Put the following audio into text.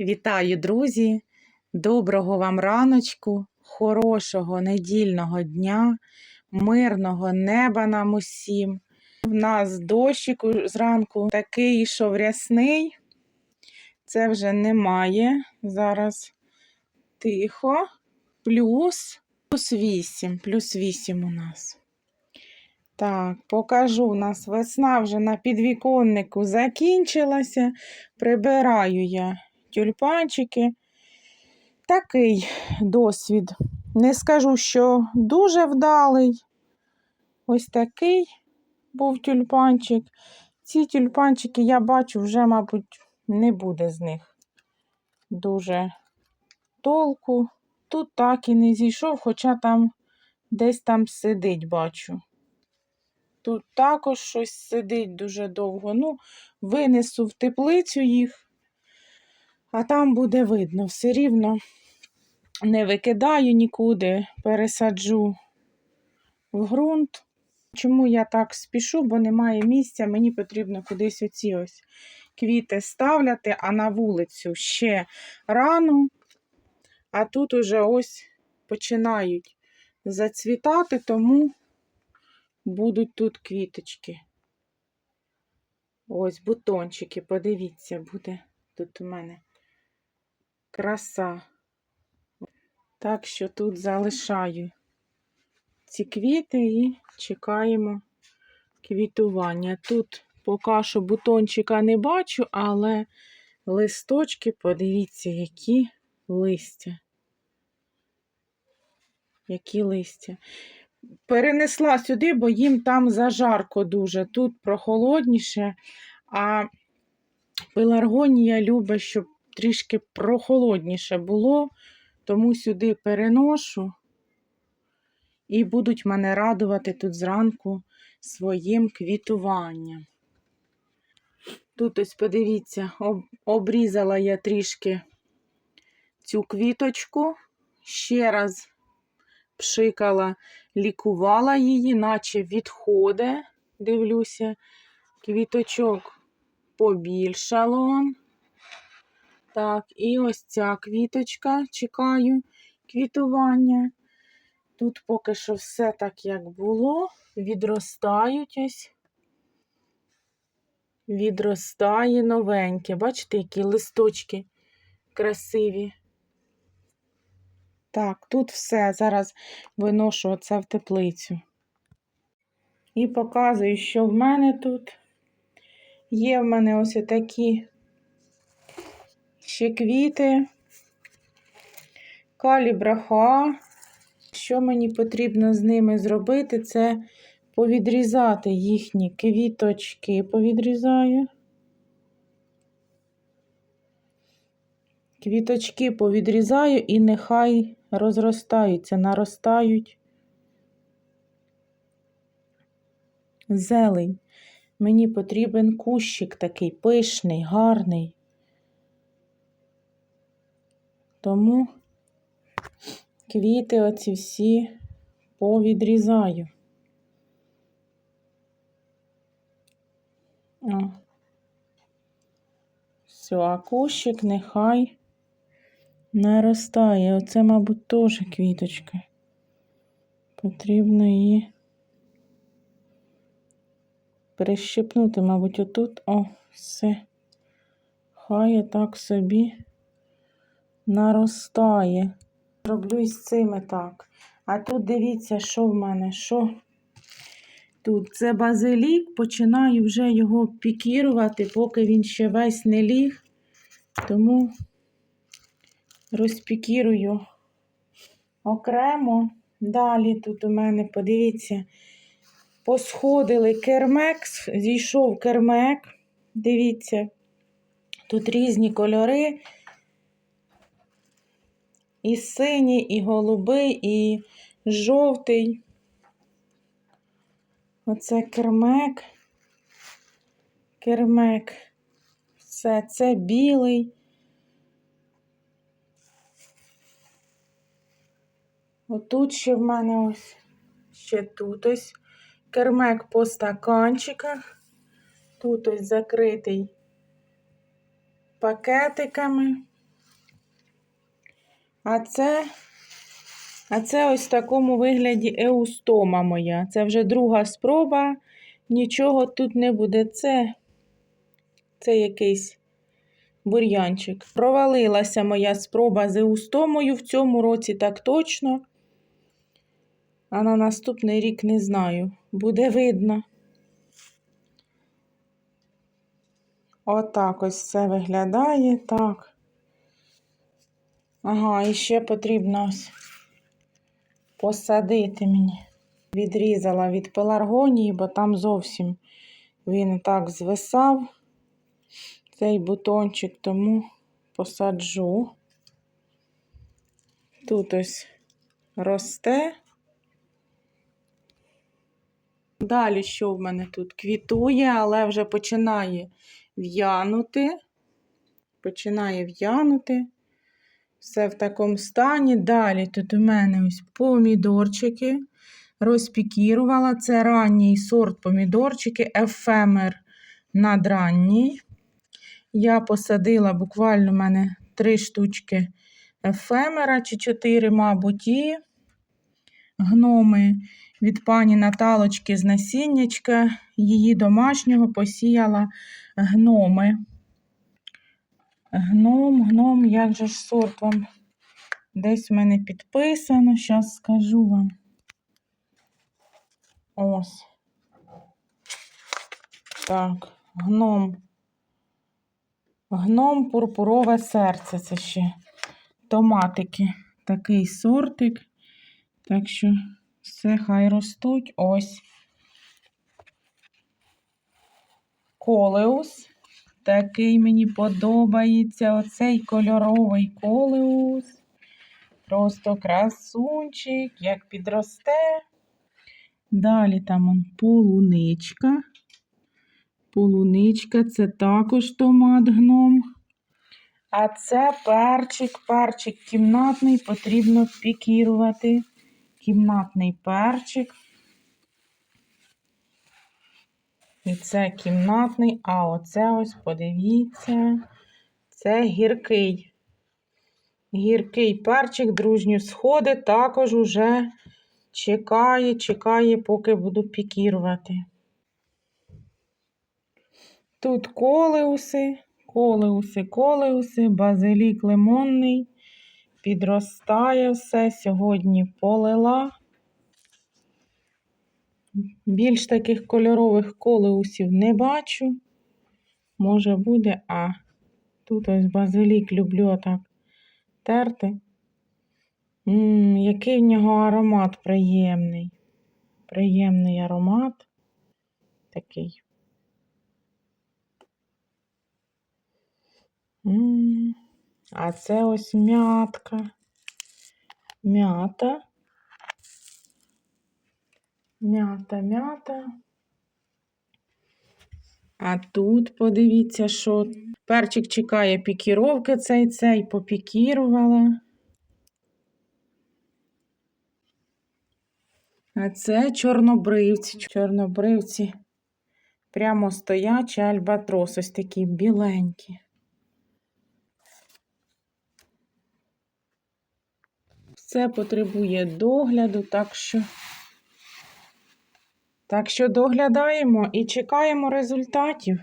Вітаю, друзі! Доброго вам раночку, хорошого недільного дня, мирного неба нам усім. В нас дощик зранку такий, що рясний. Це вже немає. Зараз тихо. Плюс, плюс 8. Плюс 8 у нас. Так, покажу. У нас весна вже на підвіконнику закінчилася. Прибираю я тюльпанчики. Такий досвід. Не скажу, що дуже вдалий. Ось такий був тюльпанчик. Ці тюльпанчики я бачу, вже, мабуть, не буде з них дуже толку. Тут так і не зійшов, хоча там десь там сидить, бачу. Тут також щось сидить дуже довго. Ну, винесу в теплицю їх, а там буде видно. Все рівно не викидаю нікуди, пересаджу в ґрунт. Чому я так спішу, бо немає місця, мені потрібно кудись оці ось квіти ставляти, а на вулицю ще рано, а тут уже ось починають зацвітати, тому будуть тут квіточки. Ось бутончики, подивіться, буде тут у мене краса. Так що тут залишаю ці квіти і чекаємо квітування. Тут поки що бутончика не бачу, але листочки, подивіться, які листя. Які листя. Перенесла сюди, бо їм там зажарко дуже. Тут прохолодніше, а пеларгонія любить, щоб трішки прохолодніше було, тому сюди переношу і будуть мене радувати тут зранку своїм квітуванням. Тут ось подивіться, об- обрізала я трішки цю квіточку, ще раз пшикала, лікувала її, наче відходи. Дивлюся, квіточок побільшало. Так, і ось ця квіточка, чекаю квітування. Тут поки що все так, як було. Відростають ось. Відростає новеньке. Бачите, які листочки красиві. Так, тут все. Зараз виношу оце в теплицю. І показую, що в мене тут є в мене ось такі ще квіти, калібраха. Що мені потрібно з ними зробити, це повідрізати їхні квіточки. Повідрізаю. Квіточки повідрізаю і нехай розростаються, наростають зелень. Мені потрібен кущик такий пишний, гарний. Тому квіти оці всі повідрізаю. О. Все, а кущик нехай наростає. Оце, мабуть, теж квіточка. Потрібно її перещепнути, мабуть, отут. О, все. Хай так собі наростає. Роблю із цими так. А тут дивіться, що в мене, що тут. Це базилік, починаю вже його пікірувати, поки він ще весь не ліг. Тому розпікірую окремо. Далі тут у мене, подивіться, посходили кермек, зійшов кермек. Дивіться, тут різні кольори. І синій, і голубий, і жовтий. Оце кермек. Кермек. Все, це білий. Отут ще в мене ось, ще тут ось кермек по стаканчиках. Тут ось закритий пакетиками. А це, а це ось в такому вигляді еустома моя. Це вже друга спроба. Нічого тут не буде. Це, це якийсь бур'янчик. Провалилася моя спроба з еустомою в цьому році так точно. А на наступний рік не знаю. Буде видно. Отак ось це виглядає. Так. Ага, і ще потрібно ось посадити мені. Відрізала від пеларгонії, бо там зовсім він так звисав, цей бутончик, тому посаджу. Тут ось росте. Далі, що в мене тут? Квітує, але вже починає в'янути. Починає в'янути. Все в такому стані. Далі тут у мене ось помідорчики. Розпікірувала. Це ранній сорт помідорчики, ефемер надранній. Я посадила буквально в мене три штучки ефемера чи чотири, мабуть, і гноми від пані Наталочки з насіннячка. Її домашнього посіяла гноми. Гном, гном, як же ж сорт вам десь в мене підписано, зараз скажу вам. Ось. Так, гном. Гном пурпурове серце. Це ще томатики. Такий сортик. Так що все хай ростуть. Ось. Колеус. Такий мені подобається. Оцей кольоровий колеус. Просто красунчик, як підросте. Далі там он полуничка. Полуничка це також томат гном. А це перчик, перчик кімнатний, потрібно пікірувати. Кімнатний перчик. І це кімнатний, а оце ось, подивіться, це гіркий. Гіркий перчик, дружньо сходи, також уже чекає, чекає, поки буду пікірувати. Тут колеуси, колеуси, колеуси, базилік лимонний. Підростає все. Сьогодні полила. Більш таких кольорових колеусів не бачу. Може буде, а тут ось базилік люблю отак терти. М, який в нього аромат приємний. Приємний аромат. Такий. М, А це ось м'ятка. М'ята. М'ята, м'ята. А тут подивіться, що перчик чекає пікіровки цей цей попікірувала. А це чорнобривці. Чорнобривці прямо стоячі альбатрос, ось такі біленькі. Все потребує догляду, так що, так що доглядаємо і чекаємо результатів.